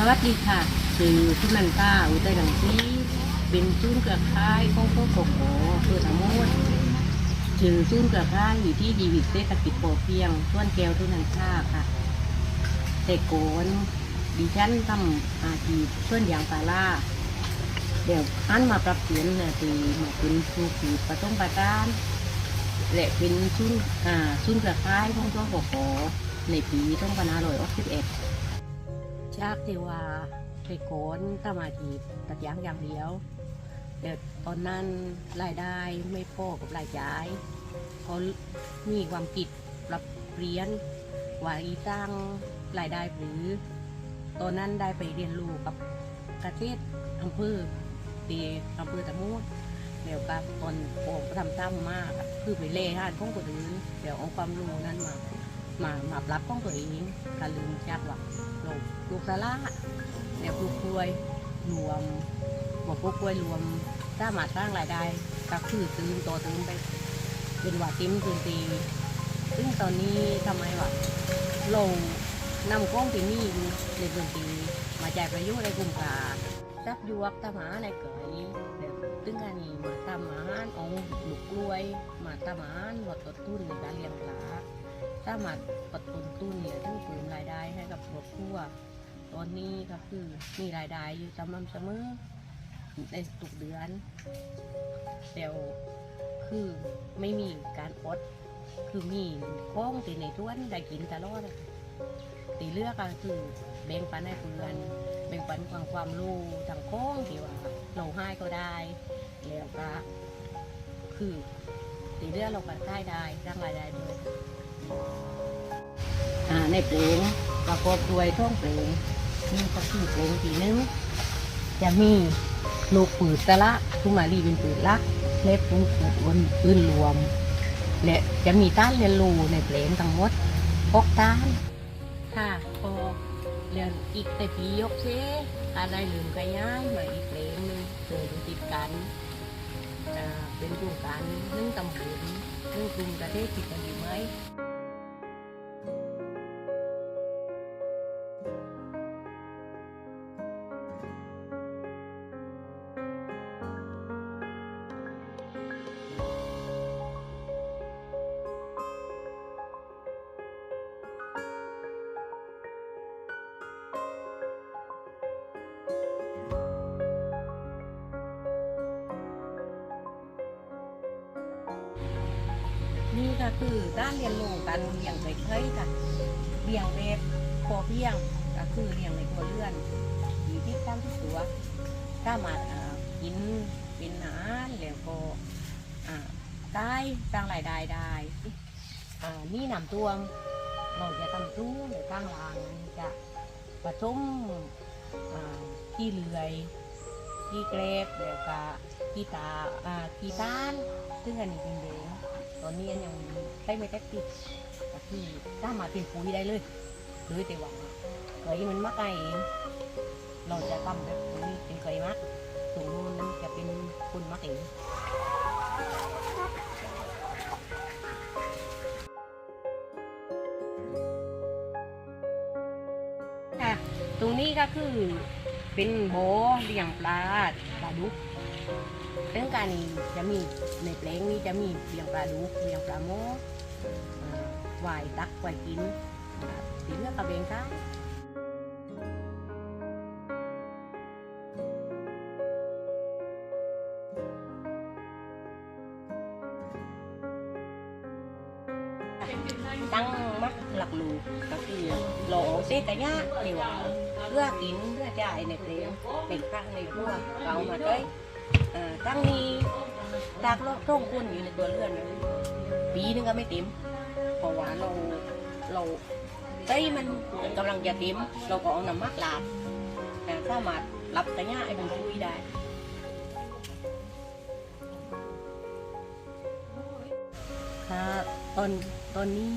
สวัสดีค่ะคือทุนันป้าอุทัยหลังซีเป็นศูนย์เครือข่ายของพวกโกโก้เพื่อทั้งหมดถือศูนย์เครือข่ายอยู่ที่ดีวิตเศรษฐกิจพอเพียงส่วนแก้วทุนันป้าค่ะแต่โกนดิฉันทำอาชีพส่วนยางพาราเดี๋ยวอันมาปรับเปลี่ยนเนี่ยตีมาเป็นผู้ขีประต้มประการและเป็นศูนอ่าศูนย์เครือข่ายของพวกโกโก้ในปีต้องพันาร้อยหกสิบเอ็ด จากที่ว่าไปโกนทำอาชีพตัดยางอย่างเดียวแต่ตอนนั้นรายได้ไม่พอกับรายจ่ายเขามีความคิดปรับเปลี่ยนว่าอีสร้างรายได้หรือ ตอนนั้นได้ไปเรียนรู้กับกระเทศอำเภอตีอำเภอตะมูดเดี๋ยวกับตอนโอ้ทำตั้มมากคือไปเล่ห้านของคนอื่นเดี๋ยวเอาความรู้นั้นมามามาปรับของตัวเองกลืมจากว่า เราปลูกสาระเนี่ยปลูกกล้วยรวมหัวปลูกกล้วยรวมถ้ามาสร้างรายได้ก็คือตื่นโตตื่นไป เป็นว่าติ้มตื่นตีซึ่งตอนนี้ทำไมวะเรานำกล้องที่นี่ในพื้นที่มาจ่ายประโยชน์ในกลุ่มกาจับยวกตาหมาในเกยเดี๋ยวตึงอันนี้มาทำอาหารเอาลูกกล้วย มาทำอาหารหมดต้นทุนในการเลี้ยงปลา สามารถปดตุนตุ้นเนี่ยทั้งคืนรายได้ให้กับครอบครัวตอนนี้ก็คือมีรายได้อยู่สม่ำเสมอในทุกเดือนแต่คือไม่มีการอดคือมีข้องตีในท้วนได้กินตลอดตีเลือกก็คือแบ่งปันให้เพื่อนแบ่งปันความความรู้ทางข้งที่ว่าเราให้ก็ได้แล้วก็คือตีเลือกเราก็ได้ได้ร้างรายได้ด้วย อ่าในเพลงประกอบด้วยท่องเพลงนี่ก็คือเพลงทีนึ่งจะมีลูกปืดสละทุมารีเป็นปืดลักเล็บปืนปืนปืนรวมและจะมีต้านเรียนรูในเพลงทั้งหมดหกต้านค่ะพอเรียนอีกแต่ปียกเชอะไรลืมกระย้ายมาอีกเพลงหนึ่งเดินติดกันเป็นกลุ่มกันนึ่งตำบลนึ่งกลุ่มประเทศติดกันอยู่ไหม ก็คือด้านเรียนรู้การเลี้ยงไก่เคยค่ะเลี้ยงแบบพอเพียงก็คือเลี้ยงในตัวเลื่อนอยู่ที่ตั้งที่ตัวถ้ามาอ่ากินเป็นอาหารแล้วก็อ่าได้สร้างรายได้ได้อ่านี่นำตวงเราจะทำตู้หรือตั้งรางจะผสมอ่าขี้เลื่อยขี้เกรบแล้วก็ขี้ตาอ่าขี้ต้านซึ่งอันนี้เป็นเดง ตอนนี้ยังได้ไม่ได้ติดก็คือสามารถเป็นปุ๋ยได้เลยโดยแต่ว่าเคยมันมักไงเองเราจะทำแบบปุ๋ยเป็นเคยมักตรงนู้นมันจะเป็นคุณมักเองค่ะตรงนี้ก็คือเป็นโบเลี้ยงปลาปลาดุก เรื่องการนี้จะมีในเพลงนี้จะมีเลี้ยงปลาดุกเลี้ยงปลาโมอ่าหวายตักหวายกินนะครับสีเลือกกระเบงค่ะตั้งมักหลักลูกก็คือหลเซตยะเดี๋ยวเพื่อกินเพื่อจ่ายในเพลงเป็นครั้งในครัวเอามาด้วย อ่าตั้งนี้ดักโลกท่งคุณอยู่ในตัวเลือนปีนึงก็ไม่เต็มเพราะว่าเราเราเต้มันกำลังจะเต็มเราก็เอาน้ำมักลาดแต่สามารถรับกระยะไอ้มันคุยได้ค่ะตอนตอนนี้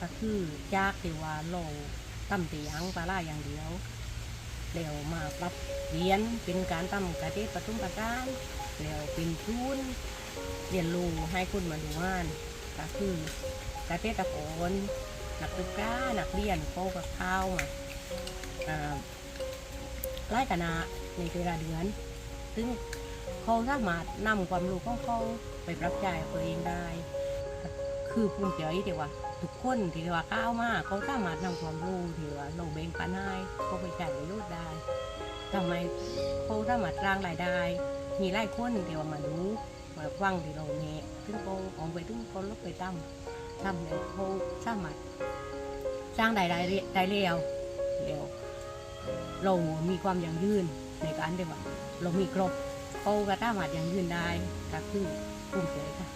ก็คือจากที่ว่าเราตั้มตียังปลาล่าอย่างเดียว แล้วมาปรับเรียนเป็นการทำกระเทศปทุมประการแล้วเป็นทุนเรียนรู้ให้คนมาดูงานก็คือกระเทศตะโกนนักศึกษานักเรียนเขากับข้าวมาอ่าไล่กันนาในเวลาเดือน ซึ่งเขาสามารถนำความรู้ของเขาไปปรับใช้ตัวเองได้ คือภูมิใจที่ว่า ทุกคนที่ว่าก้าวมาเขาสามารถนำความรู้ที่ว่าเราแบ่งปันให้เขาไปใช้ประโยชน์ได้ทำไมเขาสามารถสร้างรายได้ มีหลายคนที่ว่ามาดูมาฟังที่เราเนี่ยถึงเขาอาไปถึงเขาลบไปตั้มทำเนี่ยเขาสามารถสร้างรายได้ได้เร็วเร็วเรามีความยั่งยืนในการที่ว่าเรามีครบเขาก็สามารถยั่งยืนได้ก็คือภูมิใจค่ะ